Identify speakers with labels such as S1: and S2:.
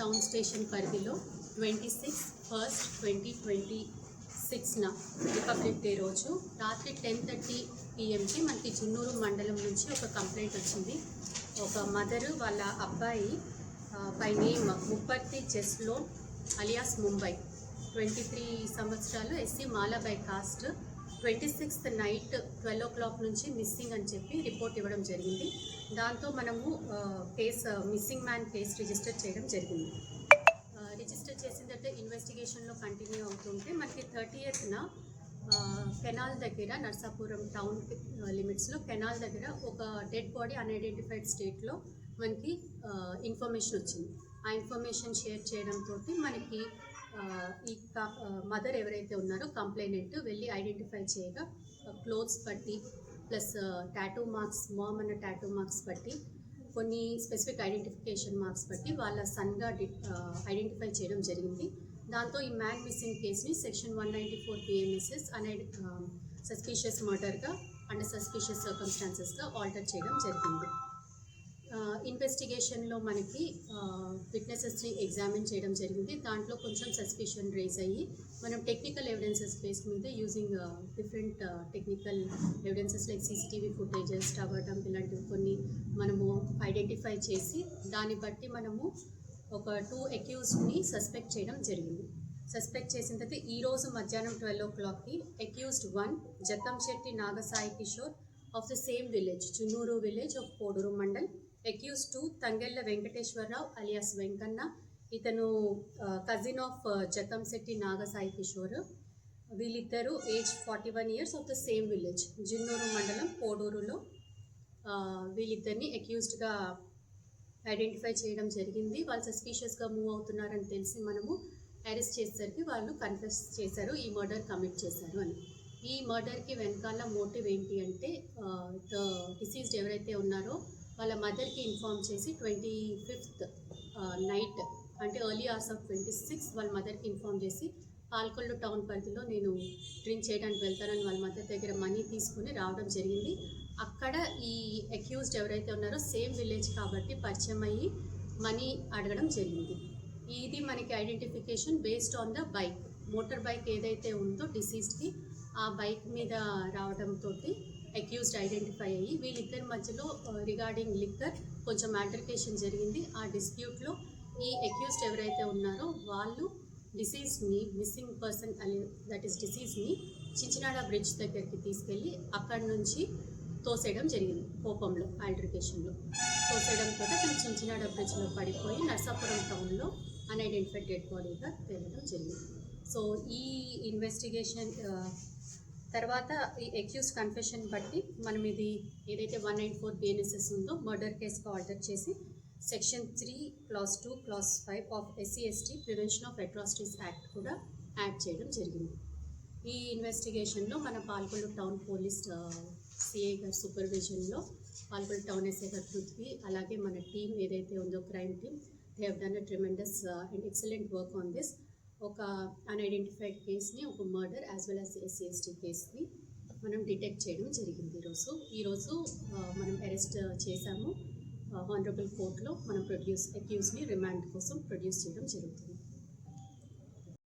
S1: Town station పరిధిలో twenty six first twenty twenty సిక్స్న republic day రోజు రాత్రి టెన్ థర్టీ పిఎంకి మనకి జున్నూరు మండలం నుంచి ఒక కంప్లైంట్ వచ్చింది. ఒక మదరు వాళ్ళ అబ్బాయి బై నేమ్ ముప్పర్తి చెస్లో అలియాస్ ముంబై. ట్వంటీ త్రీ సంవత్సరాలు SC మాలాబై caste. Twenty sixth night twelve o'clock నుంచి మిస్సింగ్ అని చెప్పి రిపోర్ట్ ఇవ్వడం జరిగింది. దాంతో మనము case missing man case register చేయడం జరిగింది. రిజిస్టర్ చేసిన తర్వాత ఇన్వెస్టిగేషన్లో కంటిన్యూ అవుతుంటే మనకి థర్టీ ఎయిత్న కెనాల్ దగ్గర నర్సాపురం టౌన్ లిమిట్స్లో కెనాల్ దగ్గర ఒక డెడ్ బాడీ అన్ఐడెంటిఫైడ్ స్టేట్లో మనకి ఇన్ఫర్మేషన్ వచ్చింది. ఆ ఇన్ఫర్మేషన్ షేర్ చేయడంతో మనకి ఈ మదర్ ఎవరైతే ఉన్నారో కంప్లైనెంట్ వెళ్ళి ఐడెంటిఫై చేయగా క్లోత్స్ బట్టి ప్లస్ టాటూ మార్క్స్ మామ్ అన్న టాటూ మార్క్స్ బట్టి కొన్ని స్పెసిఫిక్ ఐడెంటిఫికేషన్ మార్క్స్ బట్టి వాళ్ళ సన్గా ఐడెంటిఫై చేయడం జరిగింది. దాంతో ఈ మ్యాన్ మిస్సింగ్ కేసుని section one ninety four BNSS అనే సస్పీషియస్ మర్డర్గా అండ్ సస్పీషియస్ సర్కమ్స్టాన్సెస్గా ఆల్టర్ చేయడం జరిగింది. ఇన్వెస్టిగేషన్లో మనకి విట్నెసెస్ని ఎగ్జామిన్ చేయడం జరిగింది. దాంట్లో కొంచెం సస్పిషన్ రేజ్ అయ్యి మనం టెక్నికల్ ఎవిడెన్సెస్ బేస్ మీద using different technical evidences like CCTV footages tower dump ఇలాంటివి కొన్ని మనము ఐడెంటిఫై చేసి దాన్ని బట్టి మనము ఒక టూ అక్యూజ్ని సస్పెక్ట్ చేయడం జరిగింది. సస్పెక్ట్ చేసిన తర్వాత ఈ రోజు మధ్యాహ్నం ట్వెల్వ్ ఓ క్లాక్కి accused one Jathamsetti Nagasai Kishore of the same village Chunnuru village of Koduru mandal accused two Thangella Venkateswararao alias Venkanna ఇతను కజిన్ ఆఫ్ జతంశెట్టి నాగసాయి కిషోర్. వీళ్ళిద్దరూ age forty one years of the same village Jinnuru మండలం కోడూరులో. వీళ్ళిద్దరిని అక్యూజ్డ్గా identify చేయడం జరిగింది. వాళ్ళు సస్పీషియస్గా move అవుతున్నారని తెలిసి మనము అరెస్ట్ చేసేసరికి వాళ్ళు కన్ఫెస్ చేశారు ఈ మర్డర్ కమిట్ చేశారు అని. ఈ మర్డర్కి వెనకాల మోటివ్ ఏంటి అంటే ద డిసీజ్డ్ ఎవరైతే ఉన్నారో వాళ్ళ మదర్కి ఇన్ఫామ్ చేసి ట్వంటీ ఫిఫ్త్ నైట్ అంటే early hours of twenty six వాళ్ళ మదర్కి ఇన్ఫామ్ చేసి పాల్కొల్లు టౌన్ పరిధిలో నేను డ్రింక్ చేయడానికి వెళ్తానని వాళ్ళ మదర్ దగ్గర మనీ తీసుకుని రావడం జరిగింది. అక్కడ ఈ అక్యూజ్డ్ ఎవరైతే ఉన్నారో సేమ్ విలేజ్ కాబట్టి పరిచయం అయ్యి మనీ అడగడం జరిగింది. ఇది మనకి identification based on the bike. Motor bike ఏదైతే ఉందో డిసీజ్కి ఆ బైక్ మీద రావడంతో అక్యూజ్డ్ ఐడెంటిఫై అయ్యి వీళ్ళిద్దరి మధ్యలో uh, రిగార్డింగ్ లిక్కర్ కొంచెం ఆల్టర్కేషన్ జరిగింది. ఆ డిస్ప్యూట్లో ఈ అక్యూజ్డ్ ఎవరైతే ఉన్నారో వాళ్ళు డిసీజ్ని మిస్సింగ్ పర్సన్ అనే దట్ ఈస్ డిసీజ్ని చించినాడ బ్రిడ్జ్ దగ్గరికి తీసుకెళ్ళి అక్కడి నుంచి తోసేయడం జరిగింది కోపంలో ఆల్ట్రికేషన్లో తోసేయడంతో తను చించినాడ బ్రిడ్జ్లో పడిపోయి నర్సాపురం టౌన్లో అన్ఐడెంటిఫైడ్ డెడ్ బాడీగా తేలడం జరిగింది. సో ఈ ఇన్వెస్టిగేషన్ uh, తర్వాత ఈ అక్యూస్ కన్ఫెషన్ బట్టి మనం ఇది ఏదైతే వన్ నైన్ ఫోర్ బిఎన్ఎస్ఎస్ ఉందో మర్డర్ కేసుగా ఆర్డర్ చేసి section three clause two clause five of SC ST prevention of atrocities act కూడా యాడ్ చేయడం జరిగింది. ఈ ఇన్వెస్టిగేషన్లో మన పాల్గొండ టౌన్ పోలీస్ సిఐ గారి సూపర్విజన్లో పాల్గొండ టౌన్ ఎస్ఐ గారు పృథ్వీ అలాగే మన టీం ఏదైతే ఉందో crime team they have done a tremendous and excellent work on this ఒక అన్ఐడెంటిఫైడ్ కేస్ని ఒక murder as well as SC ST కేస్ని మనం డిటెక్ట్ చేయడం జరిగింది ఈరోజు ఈరోజు మనం అరెస్ట్ చేశాము. హానరబుల్ కోర్టులో మనం ప్రొడ్యూస్ అక్యూస్ని రిమాండ్ కోసం ప్రొడ్యూస్ చేయడం జరుగుతుంది.